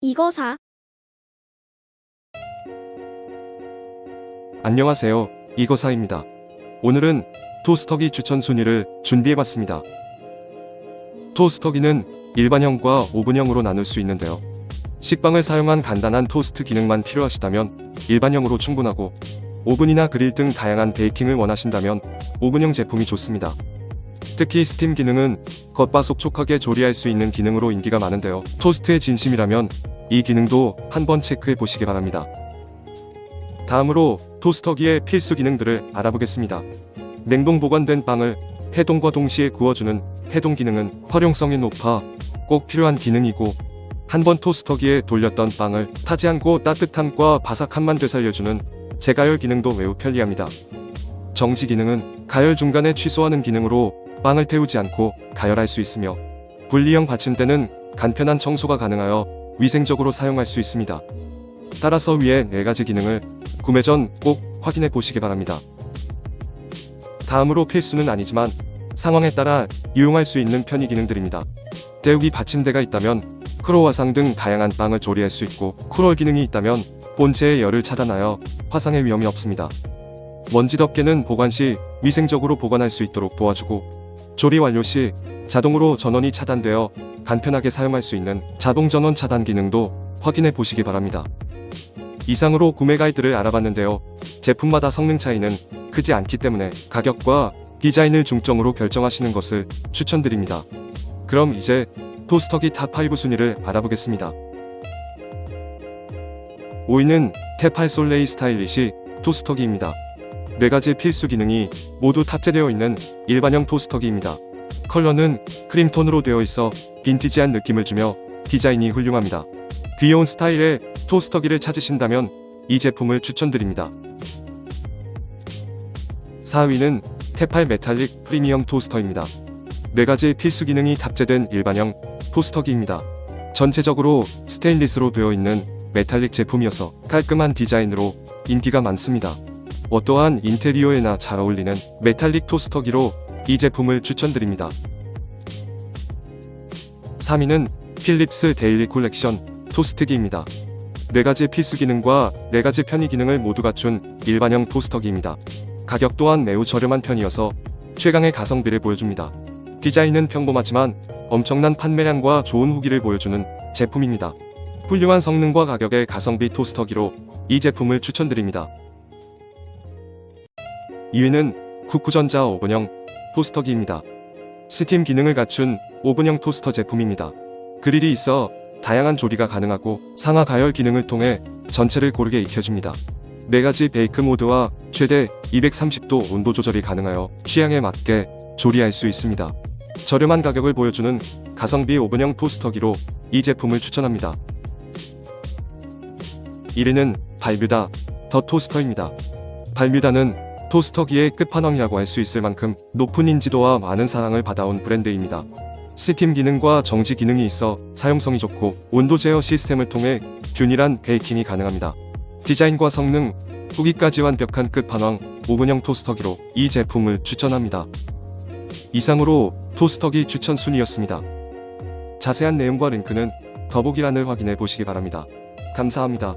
이거 사. 안녕하세요. 이거사입니다. 오늘은 토스터기 추천 순위를 준비해봤습니다. 토스터기는 일반형과 오븐형으로 나눌 수 있는데요. 식빵을 사용한 간단한 토스트 기능만 필요하시다면 일반형으로 충분하고 오븐이나 그릴 등 다양한 베이킹을 원하신다면 오븐형 제품이 좋습니다. 특히 스팀 기능은 겉바 속촉하게 조리할 수 있는 기능으로 인기가 많은데요. 토스트의 진심이라면 이 기능도 한번 체크해 보시기 바랍니다. 다음으로 토스터기의 필수 기능들을 알아보겠습니다. 냉동 보관된 빵을 해동과 동시에 구워주는 해동 기능은 활용성이 높아 꼭 필요한 기능이고 한번 토스터기에 돌렸던 빵을 타지 않고 따뜻함과 바삭함만 되살려주는 재가열 기능도 매우 편리합니다. 정지 기능은 가열 중간에 취소하는 기능으로 빵을 태우지 않고 가열할 수 있으며 분리형 받침대는 간편한 청소가 가능하여 위생적으로 사용할 수 있습니다. 따라서 위에 4가지 기능을 구매 전 꼭 확인해 보시기 바랍니다. 다음으로 필수는 아니지만 상황에 따라 이용할 수 있는 편의 기능들입니다. 데우기 받침대가 있다면 크로와상 등 다양한 빵을 조리할 수 있고 쿨홀 기능이 있다면 본체의 열을 차단하여 화상의 위험이 없습니다. 먼지 덮개는 보관 시 위생적으로 보관할 수 있도록 도와주고 조리 완료 시 자동으로 전원이 차단되어 간편하게 사용할 수 있는 자동 전원 차단 기능도 확인해 보시기 바랍니다. 이상으로 구매 가이드를 알아봤는데요. 제품마다 성능 차이는 크지 않기 때문에 가격과 디자인을 중점으로 결정하시는 것을 추천드립니다. 그럼 이제 토스터기 탑5 순위를 알아보겠습니다. 5위는 테팔 솔레이 스타일리시 토스터기입니다. 4가지 필수 기능이 모두 탑재되어 있는 일반형 토스터기입니다. 컬러는 크림톤으로 되어 있어 빈티지한 느낌을 주며 디자인이 훌륭합니다. 귀여운 스타일의 토스터기를 찾으신다면 이 제품을 추천드립니다. 4위는 테팔 메탈릭 프리미엄 토스터입니다. 4가지 필수 기능이 탑재된 일반형 토스터기입니다. 전체적으로 스테인리스로 되어 있는 메탈릭 제품이어서 깔끔한 디자인으로 인기가 많습니다. 어떠한 인테리어에나 잘 어울리는 메탈릭 토스터기로 이 제품을 추천드립니다. 3위는 필립스 데일리 콜렉션 토스트기입니다. 4가지 필수 기능과 4가지 편의 기능을 모두 갖춘 일반형 토스터기입니다. 가격 또한 매우 저렴한 편이어서 최강의 가성비를 보여줍니다. 디자인은 평범하지만 엄청난 판매량과 좋은 후기를 보여주는 제품입니다. 훌륭한 성능과 가격의 가성비 토스터기로 이 제품을 추천드립니다. 2위는 쿠쿠전자 오븐형 토스터기입니다. 스팀 기능을 갖춘 오븐형 토스터 제품입니다. 그릴이 있어 다양한 조리가 가능하고 상하 가열 기능을 통해 전체를 고르게 익혀줍니다. 4가지 베이크 모드와 최대 230도 온도 조절이 가능하여 취향에 맞게 조리할 수 있습니다. 저렴한 가격을 보여주는 가성비 오븐형 토스터기로 이 제품을 추천합니다. 1위는 발뮤다 더 토스터입니다. 발뮤다는 토스터기의 끝판왕이라고 할 수 있을 만큼 높은 인지도와 많은 사랑을 받아온 브랜드입니다. 스팀 기능과 정지 기능이 있어 사용성이 좋고 온도 제어 시스템을 통해 균일한 베이킹이 가능합니다. 디자인과 성능, 후기까지 완벽한 끝판왕 오븐형 토스터기로 이 제품을 추천합니다. 이상으로 토스터기 추천 순위였습니다. 자세한 내용과 링크는 더보기란을 확인해 보시기 바랍니다. 감사합니다.